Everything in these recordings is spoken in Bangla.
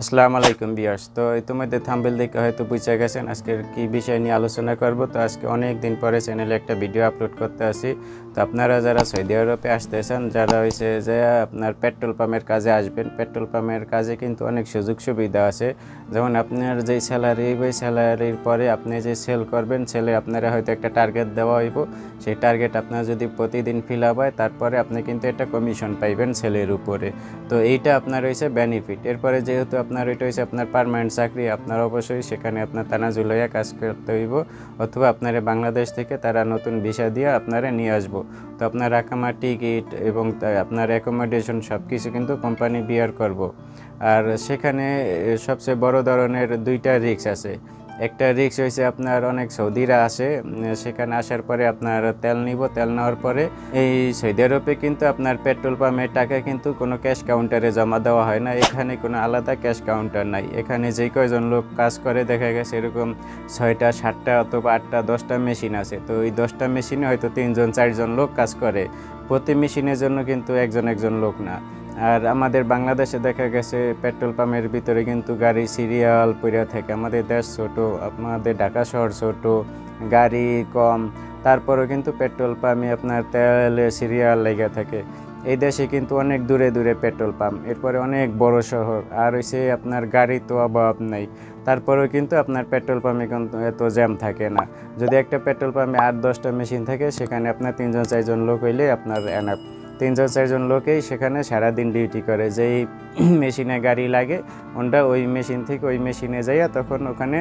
আসসালামু আলাইকুম বিয়ার্স তো ইতিমধ্যে থাম্বেল দেখে হয়তো বুঝে গেছেন আজকের কি বিষয় নিয়ে আলোচনা করব। তো আজকে অনেক দিন পরে চ্যানেলে একটা ভিডিও আপলোড করতে আসি। তো আপনারা যারা সৌদি আরবে আসতেছেন, যারা হয়েছে যে আপনার পেট্রোল পাম্পের কাজে আসবেন, পেট্রোল পাম্পের কাজে কিন্তু অনেক সুযোগ সুবিধা আছে। যেমন আপনার যেই স্যালারি ওই স্যালারির পরে আপনি যে সেল করবেন সেলে আপনারা হয়তো একটা টার্গেট দেওয়া হইব। সেই টার্গেট আপনার যদি প্রতিদিন ফিল আপ হয়, তারপরে আপনি কিন্তু একটা কমিশন পাইবেন সেলের উপরে। তো এইটা আপনার হয়েছে বেনিফিট এরপরে যেহেতু আপনার এটা হচ্ছে আপনার পারমানেন্ট চাকরি, আপনার অবশ্যই সেখানে আপনার তানাজুল হইয়া কাজ করতে হইব। অথবা আপনারা বাংলাদেশ থেকে তারা নতুন ভিসা দিয়ে আপনারা নিয়ে আসব। তো আপনার রাখামার টিকিট এবং আপনার অ্যাকোমোডেশন সব কিছু কিন্তু কোম্পানি বিয়ার করব। আর সেখানে সবচেয়ে বড় ধরনের দুইটা রিক্স আছে। একটা রিক্স হয়েছে আপনার অনেক সৌদিরা আসে সেখানে আসার পরে আপনার তেল নিব, তেল নেওয়ার পরে এই সৌদি আরবে কিন্তু আপনার পেট্রোল পাম্পের টাকা কিন্তু কোনো ক্যাশ কাউন্টারে জমা দেওয়া হয় না, এখানে কোনো আলাদা ক্যাশ কাউন্টার নাই। এখানে যে কয়জন লোক কাজ করে, দেখা গেছে এরকম ছয়টা, সাতটা অথবা আটটা, দশটা মেশিন আছে। তো এই দশটা মেশিনে হয়তো তিনজন, চারজন লোক কাজ করে। প্রতি মেশিনের জন্য কিন্তু একজন একজন লোক না। আর আমাদের বাংলাদেশে দেখা গেছে পেট্রোল পাম্পের ভিতরে কিন্তু গাড়ি সিরিয়াল পড়ে থাকে। আমাদের দেশ ছোট, আমাদের ঢাকা শহর ছোট, গাড়ি কম, তারপরেও কিন্তু পেট্রোল পাম্পে আপনার তেলের সিরিয়াল লেগে থাকে। এই দেশে কিন্তু অনেক দূরে দূরে পেট্রোল পাম্প, এরপরে অনেক বড় শহর, আর হচ্ছে আপনার গাড়ি তো অভাব নেই। তারপরেও কিন্তু আপনার পেট্রোল পাম্পে কিন্তু এত জ্যাম থাকে না। যদি একটা পেট্রোল পাম্পে আট দশটা মেশিন থাকে, সেখানে আপনার তিনজন, চারজন লোক হইলে আপনার এনাফ। তিনজন চারজন লোকেই সেখানে সারাদিন ডিউটি করে। যেই মেশিনে গাড়ি লাগে, ওনরা ওই মেশিন থেকে ওই মেশিনে যাইয়া তখন ওখানে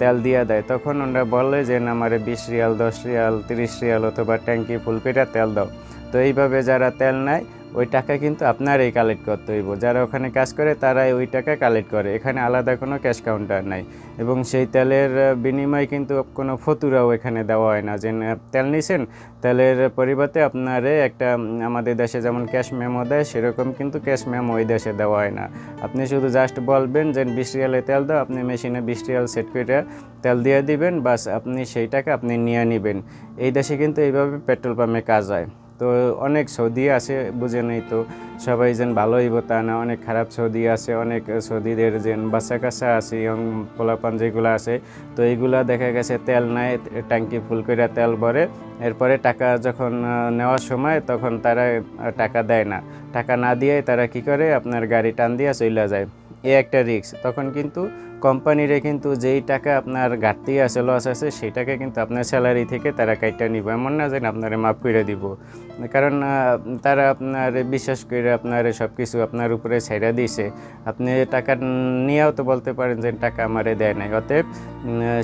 তেল দিয়া দেয়। তখন ওনরা বলে যে, না বিশ রিয়াল, দশ রিয়াল, তিরিশ রিয়াল অথবা ট্যাঙ্কি ফুল করে তেল দাও। তো এইভাবে যারা তেল নেয় ওই টাকা কিন্তু আপনারই কালেক্ট করতে হইব। যারা ওখানে কাজ করে, তারাই ওই টাকা কালেক্ট করে। এখানে আলাদা কোনো ক্যাশ কাউন্টার নাই। এবং সেই তেলের বিনিময়ে কিন্তু কোনো ফতুরাও এখানে দেওয়া হয় না। যে তেল নিছেন, তেলের পরিবর্তে আপনারে একটা আমাদের দেশে যেমন ক্যাশ মেমো দেয়, সেরকম কিন্তু ক্যাশ মেমো ওই দেশে দেওয়া হয় না। আপনি শুধু জাস্ট বলবেন যে, বিশ রিয়ালে তেল দাও, আপনি মেশিনে বিশ রিয়াল সেট করে তেল দিয়ে দিবেন, বাস আপনি সেই টাকা আপনি নিয়ে নেবেন। এই দেশে কিন্তু এইভাবে পেট্রোল পাম্পে কাজ হয়। তো অনেক সৌদি আছে, বুঝে নেই তো। সবাই যেন ভালো হইব তা না, অনেক খারাপ সৌদি আছে, অনেক সৌদিদের যেন বাচ্চা কাচ্চা আছে ইয়ং পোলাপান যেগুলো আছে, তো এইগুলা দেখা গেছে তেল নাই, ট্যাঙ্কি ফুল করে তেল ভরে, এরপরে টাকা যখন নেওয়ার সময় তখন তারা টাকা দেয় না। টাকা না দিয়ে তারা কি করে, আপনার গাড়ি টান দিয়ে চলে যায়। এ একটা রিস্ক তখন কিন্তু কোম্পানিরে কিন্তু যেই টাকা আপনার ঘাটতি আছে লস আছে, সেটাকে কিন্তু আপনার স্যালারি থেকে তারা কাইটা নিব। এমন না যে আপনারে মাফ করে দিব। কারণ তারা আপনার বিশ্বাস করে আপনার সব কিছু আপনার উপরে ছেড়ে দিয়েছে আপনি টাকা নিয়েও তো বলতে পারেন যে টাকা আমারে দেয় নাই। অতএব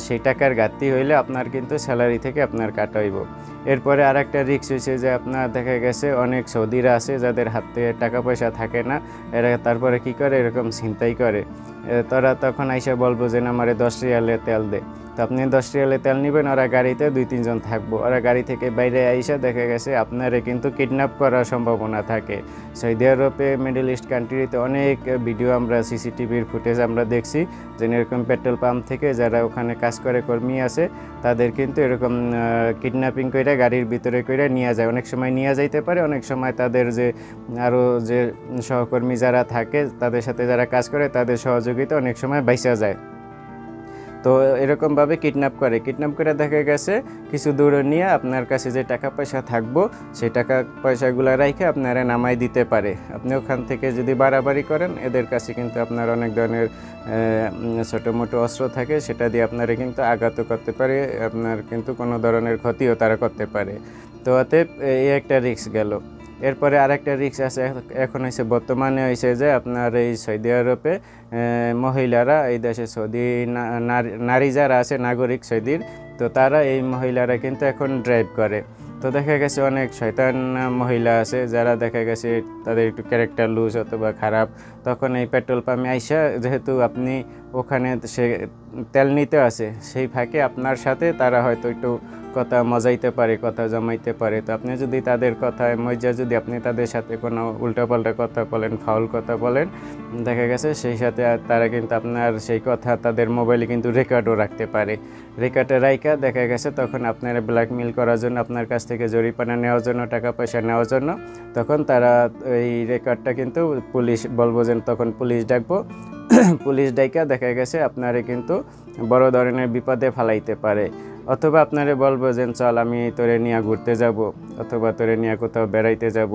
সেই টাকার ঘাটতি হইলে আপনার কিন্তু স্যালারি থেকে আপনার কাটা হইব। এরপরে আর একটা রিক্স হয়েছে যে আপনার দেখা গেছে অনেক সৌদিরা আছে যাদের হাতে টাকা পয়সা থাকে না। এরা তারপরে কি করে? এরকম ছিনতাই করে। তারা তখন আইসা বলব যে না আমারে দশ রিয়ালে তেল দে। তো আপনি দশ রিয়ালে তেল নেবেন, ওরা গাড়িতে দুই, তিনজন থাকব। ওরা গাড়ি থেকে বাইরে আইসা দেখা গেছে আপনারে কিন্তু কিডন্যাপ করার সম্ভাবনা থাকে। সৌদি আরবে মিডল ইস্ট কান্ট্রিতে অনেক ভিডিও আমরা সিসিটিভির ফুটেজ আমরা দেখছি যে এরকম পেট্রোল পাম্প থেকে যারা ওখানে কাজ করে, কর্মী আছে, তাদের কিন্তু এরকম কিডন্যাপিং করে গাড়ির ভিতরে করে নিয়ে যায়। অনেক সময় নিয়ে যাইতে পারে, অনেক সময় তাদের যে আরও যে সহকর্মী যারা থাকে, তাদের সাথে যারা কাজ করে, তাদের সহযোগিতা অনেক সময় বাইসা যায়। তো এরকমভাবে কিডন্যাপ করে। কিডন্যাপ করে দেখা গেছে, কিছু দূরে নিয়ে আপনার কাছে যে টাকা পয়সা থাকব, সেই টাকা পয়সাগুলো রাইখে আপনারা নামাই দিতে পারে। আপনি ওখান থেকে যদি বাড়াবাড়ি করেন, এদের কাছে কিন্তু আপনার অনেক ধরনের ছোটো মোটো অস্ত্র থাকে, সেটা দিয়ে আপনারা কিন্তু আঘাত করতে পারে, আপনার কিন্তু কোনো ধরনের ক্ষতিও তারা করতে পারে। তো অতএব এই একটা রিস্ক গেল। এরপরে আরেকটা রিক্স আছে এখন হয়েছে বর্তমানে হয়েছে যে আপনার এই সৌদি আরবে মহিলারা এই দেশে সৌদি নারী যারা আছে, নাগরিক সৌদির, তো তারা এই মহিলারা কিন্তু এখন ড্রাইভ করে। তো দেখা গেছে অনেক শয়তান মহিলা আছে যারা দেখা গেছে তাদের একটু ক্যারেক্টার লুজ অথবা খারাপ, তখন এই পেট্রোল পাম্পে আইসা যেহেতু আপনি ওখানে সে তেল নিতে আছে, সেই ফাঁকে আপনার সাথে তারা হয়তো একটু কথা মজাইতে পারে, কথা জমাইতে পারে। তো আপনি যদি তাদের কথায় মজা যদি আপনি তাদের সাথে কোনো উল্টাপাল্টা কথা বলেন, ফাউল কথা বলেন, দেখা গেছে সেই সাথে তারা কিন্তু আপনার সেই কথা তাদের মোবাইলে কিন্তু রেকর্ডও রাখতে পারে। রেকর্ডে রাইকা দেখা গেছে তখন আপনার ব্ল্যাকমেল করার জন্য, আপনার কাছ থেকে জরিপানা নেওয়ার জন্য, টাকা পয়সা নেওয়ার জন্য, তখন তারা এই রেকর্ডটা কিন্তু পুলিশ বলব যে তখন পুলিশ ডাকবো। পুলিশ ডাইকা দেখা গেছে আপনারে কিন্তু বড় ধরনের বিপদে ফালাইতে পারে। অথবা আপনারে বলব যে, চল, আমি তোরে নিয়ে ঘুরতে যাব, অথবা তোরে নিয়ে কোথাও বেড়াইতে যাব।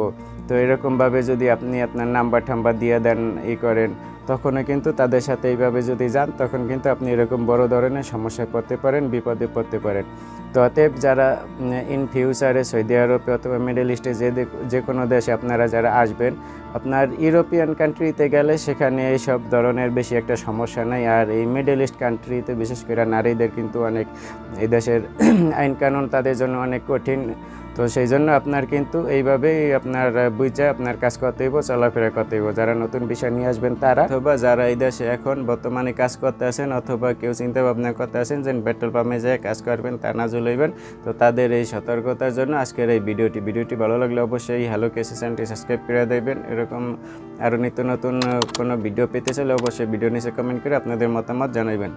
তো এরকমভাবে যদি আপনি আপনার নাম্বার ঠাম্বার দিয়ে দেন, ই করেন তখনও কিন্তু তাদের সাথে এইভাবে যদি যান, তখন কিন্তু আপনি এরকম বড় ধরনের সমস্যায় পড়তে পারেন, বিপদে পড়তে পারেন। তো অতএব যারা ইন ফিউচারে সৌদি আরবে অথবা মিডল ইস্টে যে যে কোনো দেশে আপনারা যারা আসবেন, আপনার ইউরোপিয়ান কান্ট্রিতে গেলে সেখানে এইসব ধরনের বেশি একটা সমস্যা নাই। আর এই মিডল ইস্ট কান্ট্রিতে বিশেষ করে নারীদের কিন্তু অনেক, এই দেশের আইন কানুন তাদের জন্য অনেক কঠিন। তো সেই জন্য আপনার কিন্তু এইভাবেই আপনার বুঝে আপনার কাজ করতে হইব, চলাফেরা করতে হইব। যারা নতুন বিষয় নিয়ে আসবেন তারা, অথবা যারা এই দেশে এখন বর্তমানে কাজ করতে আছেন, অথবা কেউ চিন্তা ভাবনা করতে আছেন যে পেট্রোল পাম্পে যেয়ে কাজ করবেন, তা না জুলাইবেন তো তাদের এই সতর্কতার জন্য আজকের এই ভিডিওটি। ভিডিওটি ভালো লাগলে অবশ্যই হ্যালো কেসি চ্যানেলটি সাবস্ক্রাইব করে দেবেন। এরকম আরও নিত্য নতুন কোনো ভিডিও পেতে চাইলে অবশ্যই ভিডিও নিচে কমেন্ট করে আপনাদের মতামত জানাবেন